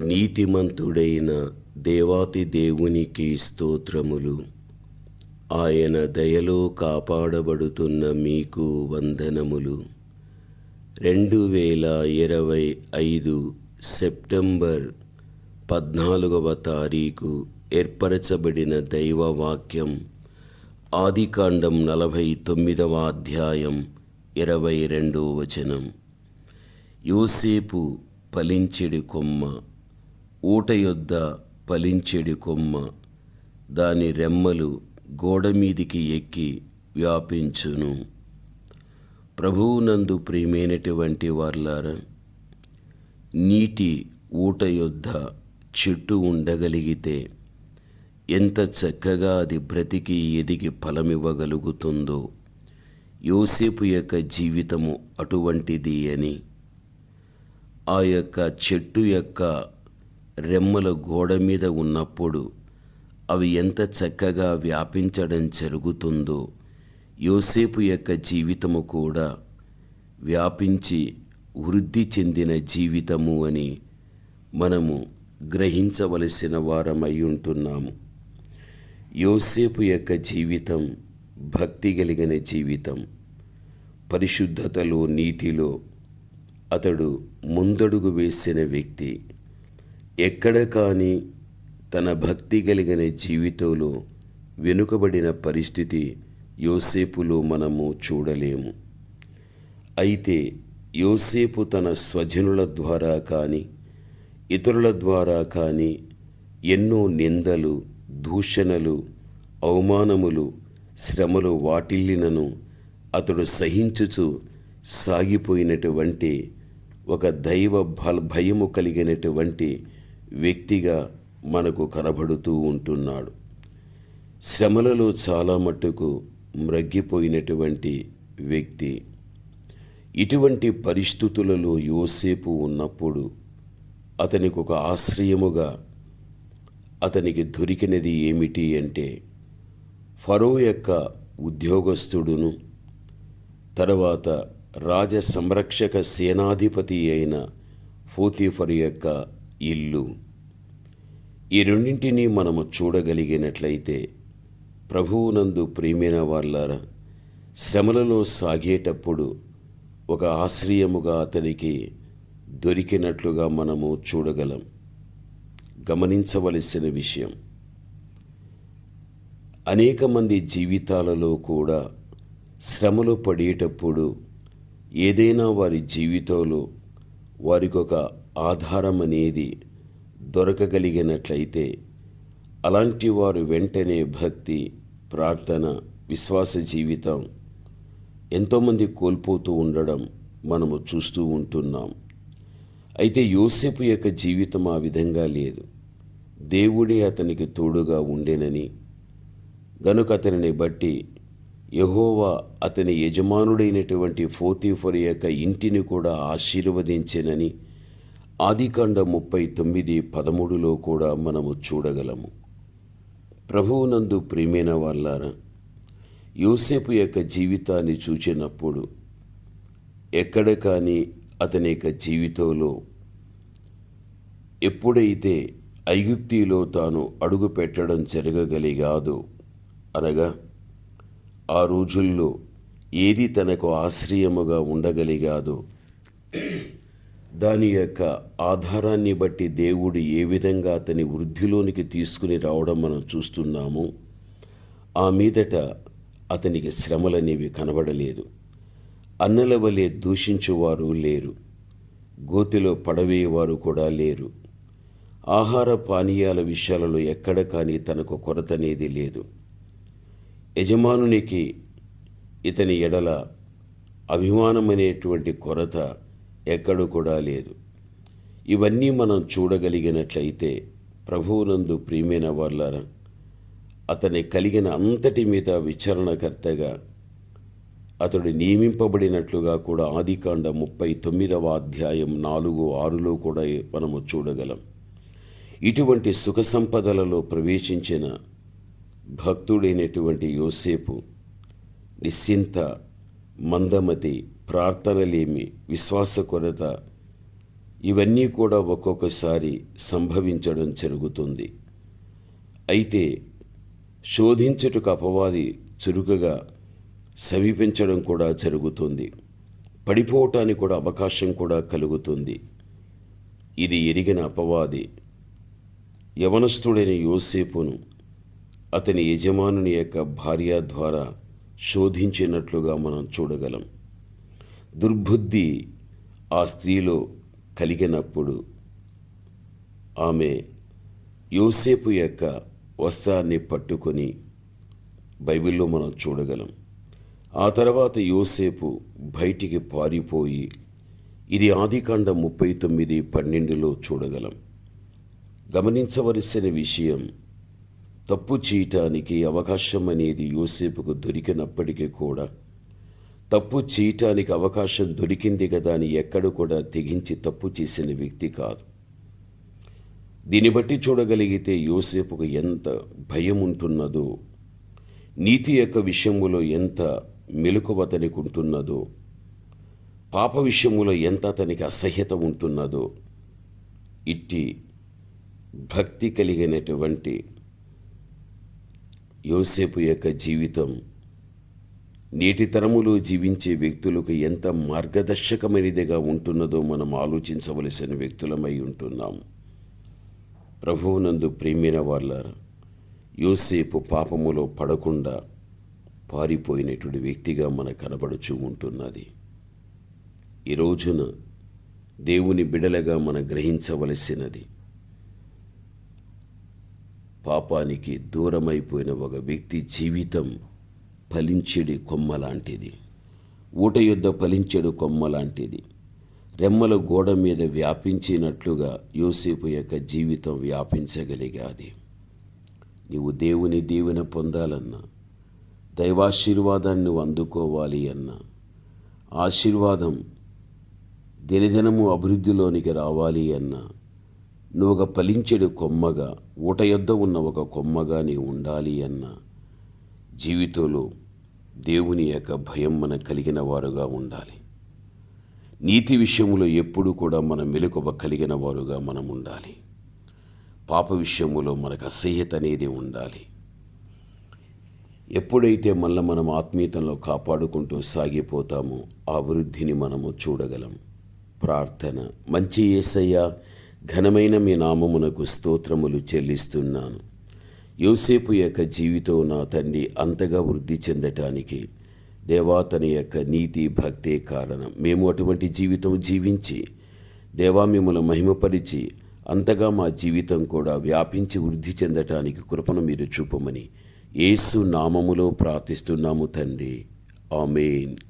నీతిమంతుడైన దేవాతి దేవునికి స్తోత్రములు. ఆయన దయలో కాపాడబడుతున్న మీకు వందనములు. రెండు వేల ఇరవై ఐదు సెప్టెంబర్ పద్నాలుగవ తారీఖు ఏర్పరచబడిన దైవవాక్యం ఆదికాండం నలభై తొమ్మిదవ అధ్యాయం ఇరవై రెండో వచనం. యోసేపు పలించెడు కొమ్మ ఊట యొద్ద పలించెడి కొమ్మ దాని రెమ్మలు గోడమీదికి ఎక్కి వ్యాపించును. ప్రభువునందు ప్రియమైనటువంటి వార్లారా నీటి ఊట యొద్ద చెట్టు ఉండగలిగితే ఎంత చక్కగా అది బ్రతికి ఎదిగి ఫలమివ్వగలుగుతుందో యోసేపు యొక్క జీవితము అటువంటిది అని. ఆ యొక్క చెట్టు యొక్క రెమ్మల గోడ మీద ఉన్నప్పుడు అవి ఎంత చక్కగా వ్యాపించడం జరుగుతుందో యోసేపు యొక్క జీవితము కూడా వ్యాపించి వృద్ధి చెందిన జీవితము అని మనము గ్రహించవలసిన వారమై ఉంటున్నాము. యోసేపు యొక్క జీవితం భక్తి కలిగిన జీవితం. పరిశుద్ధతలో నీతిలో అతడు ముందడుగు వేసిన వ్యక్తి. ఎక్కడ కానీ తన భక్తి కలిగిన జీవితంలో వెనుకబడిన పరిస్థితి యోసేపులో మనము చూడలేము. అయితే యోసేపు తన స్వజనుల ద్వారా కానీ ఇతరుల ద్వారా కానీ ఎన్నో నిందలు దూషణలు అవమానములు శ్రమలు వాటిల్లినను అతడు సహించుచు సాగిపోయినటువంటి ఒక దైవ భయము కలిగినటువంటి వ్యక్తిగా మనకు కనబడుతూ ఉంటున్నాడు. శ్రమలలో చాలా మట్టుకు మ్రగ్గిపోయినటువంటి వ్యక్తి. ఇటువంటి పరిస్థితులలో యోసేపు ఉన్నప్పుడు అతనికి ఒక ఆశ్రయముగా అతనికి దొరికినది ఏమిటి అంటే ఫరో యొక్క ఉద్యోగస్తుడును తర్వాత రాజ సంరక్షక సేనాధిపతి అయిన ఫోతిఫర్ యొక్క ఇల్లు. ఈ రెండింటినీ మనము చూడగలిగినట్లయితే ప్రభువునందు ప్రియమైన వాళ్ళారా శ్రమలలో సాగేటప్పుడు ఒక ఆశ్రయముగా అతనికి దొరికినట్లుగా మనము చూడగలం. గమనించవలసిన విషయం అనేక మంది జీవితాలలో కూడా శ్రమలు పడేటప్పుడు ఏదైనా వారి జీవితంలో వారికి ఒక ఆధారం అనేది దొరకగలిగినట్లయితే అలాంటి వారు వెంటనే భక్తి ప్రార్థన విశ్వాస జీవితం ఎంతోమంది కోల్పోతూ ఉండడం మనము చూస్తూ ఉంటున్నాం. అయితే యోసేపు యొక్క జీవితం ఆ విధంగా లేదు. దేవుడే అతనికి తోడుగా ఉండేనని గనుక అతనిని బట్టి యహోవా అతని యజమానుడైనటువంటి ఫోతీఫర్ యొక్క ఇంటిని కూడా ఆశీర్వదించెనని ఆదికాండ ముప్పై తొమ్మిది పదమూడులో కూడా మనము చూడగలము. ప్రభువునందు ప్రియమైన వాళ్ళారా యోసేపు యొక్క జీవితాన్ని చూచినప్పుడు ఎక్కడ కానీ అతని యొక్క జీవితంలో ఎప్పుడైతే ఐగుప్తిలో తాను అడుగు పెట్టడం జరగగలిగాదో అనగా ఆ రోజుల్లో ఏది తనకు ఆశ్రయముగా ఉండగలిగాదో దాని యొక్క ఆధారాన్ని బట్టి దేవుడు ఏ విధంగా అతని వృద్ధిలోనికి తీసుకుని రావడం మనం చూస్తున్నాము ఆ మీదట అతనికి శ్రమలనేవి కనబడలేదు. అన్నల వలె దూషించేవారు లేరు. గోతిలో పడవేయవారు కూడా లేరు. ఆహార పానీయాల విషయాలలో ఎక్కడ కానీ తనకు కొరత అనేది లేదు. యజమానునికి ఇతని ఎడల అభిమానమనేటువంటి కొరత ఎక్కడు కూడా లేదు. ఇవన్నీ మనం చూడగలిగినట్లయితే ప్రభువునందు ప్రియమైన వాళ్ళారా అతని కలిగిన అంతటి మీద విచారణకర్తగా అతడు నియమింపబడినట్లుగా కూడా ఆదికాండ ముప్పై తొమ్మిదవ అధ్యాయం నాలుగు ఆరులో కూడా మనము చూడగలం. ఇటువంటి సుఖ సంపదలలో ప్రవేశించిన భక్తుడైనటువంటి యోసేపు నిశ్చింత మందమతి ప్రార్థనలేమి విశ్వాస కొరత ఇవన్నీ కూడా ఒక్కొక్కసారి సంభవించడం జరుగుతుంది. అయితే శోధించుటకు అపవాది చురుకుగా సమీపించడం కూడా జరుగుతుంది. పడిపోవటానికి కూడా అవకాశం కూడా కలుగుతుంది. ఇది ఎరిగిన అపవాది. యవనస్థుడైన యోసేపును అతని యజమానుని యొక్క భార్య ద్వారా శోధించినట్లుగా మనం చూడగలం. దుర్బుద్ధి ఆ స్త్రీలో కలిగినప్పుడు ఆమె యోసేపు యొక్క వస్త్రాన్ని పట్టుకొని బైబిల్లో మనం చూడగలం. ఆ తర్వాత యోసేపు బయటికి పారిపోయి ఇది ఆదికాండ ముప్పై తొమ్మిది పన్నెండులో చూడగలం. గమనించవలసిన విషయం తప్పు చేయటానికి అవకాశం అనేది యోసేపుకు దొరికినప్పటికీ కూడా తప్పు చేయటానికి అవకాశం దొరికింది కదా అని ఎక్కడ కూడా తెగించి తప్పు చేసిన వ్యక్తి కాదు. దీన్ని బట్టి చూడగలిగితే యోసేపుకు ఎంత భయం ఉంటున్నదో నీతి యొక్క విషయములో ఎంత మెలకువ అతనికి ఉంటున్నదో పాప విషయములో ఎంత అతనికి అసహ్యత ఉంటున్నదో ఇట్టి భక్తి కలిగినటువంటి యోసేపు యొక్క జీవితం నేటి తరములో జీవించే వ్యక్తులకు ఎంత మార్గదర్శకమైనదిగా ఉంటున్నదో మనం ఆలోచించవలసిన వ్యక్తులమై ఉంటున్నాం. ప్రభువునందు ప్రేమిన వాళ్ళారా యోసేపు పాపములో పడకుండా పారిపోయినటువంటి వ్యక్తిగా మన కనబడుచూ ఉంటున్నది. ఈ రోజున దేవుని బిడలగా మన గ్రహించవలసినది పాపానికి దూరమైపోయిన ఒక వ్యక్తి జీవితం ఫలించెడి కొమ్మ లాంటిది. ఊట యుద్ధ ఫలించెడు కొమ్మ లాంటిది. రెమ్మల గోడ మీద వ్యాపించినట్లుగా యోసేపు యొక్క జీవితం వ్యాపించగలిగాది. నీవు దేవుని దీవెన పొందాలన్నా దైవాశీర్వాదాన్ని నువ్వు అందుకోవాలి అన్నా ఆశీర్వాదం దినదినము అభివృద్ధిలోనికి రావాలి అన్నా నువ్వు ఒక ఫలించెడు కొమ్మగా ఊట యొద్ద ఉన్న ఒక కొమ్మగా నీ ఉండాలి అన్న జీవితంలో దేవుని యొక్క భయం మన కలిగిన వారుగా ఉండాలి. నీతి విషయంలో ఎప్పుడూ కూడా మన మెలకువ కలిగిన వారుగా మనం ఉండాలి. పాప విషయములో మనకు అసహ్యత అనేది ఉండాలి. ఎప్పుడైతే మళ్ళీ మనం ఆత్మీయతలో కాపాడుకుంటూ సాగిపోతామో ఆ అభివృద్ధిని మనము చూడగలం. ప్రార్థన. మంచి ఏసయ్య ఘనమైన మీ నామమునకు స్తోత్రములు చెల్లిస్తున్నాను. యోసేపు యొక్క జీవితం నా తండ్రి అంతగా వృద్ధి చెందటానికి దేవాతని యొక్క నీతి భక్తే కారణం. మేము అటువంటి జీవితం జీవించి దేవా మిమ్మల్ని మహిమపరిచి అంతగా మా జీవితం కూడా వ్యాపించి వృద్ధి చెందటానికి కృపను మీరు చూపమని యేసు నామములో ప్రార్థిస్తున్నాము తండ్రి. ఆమెన్.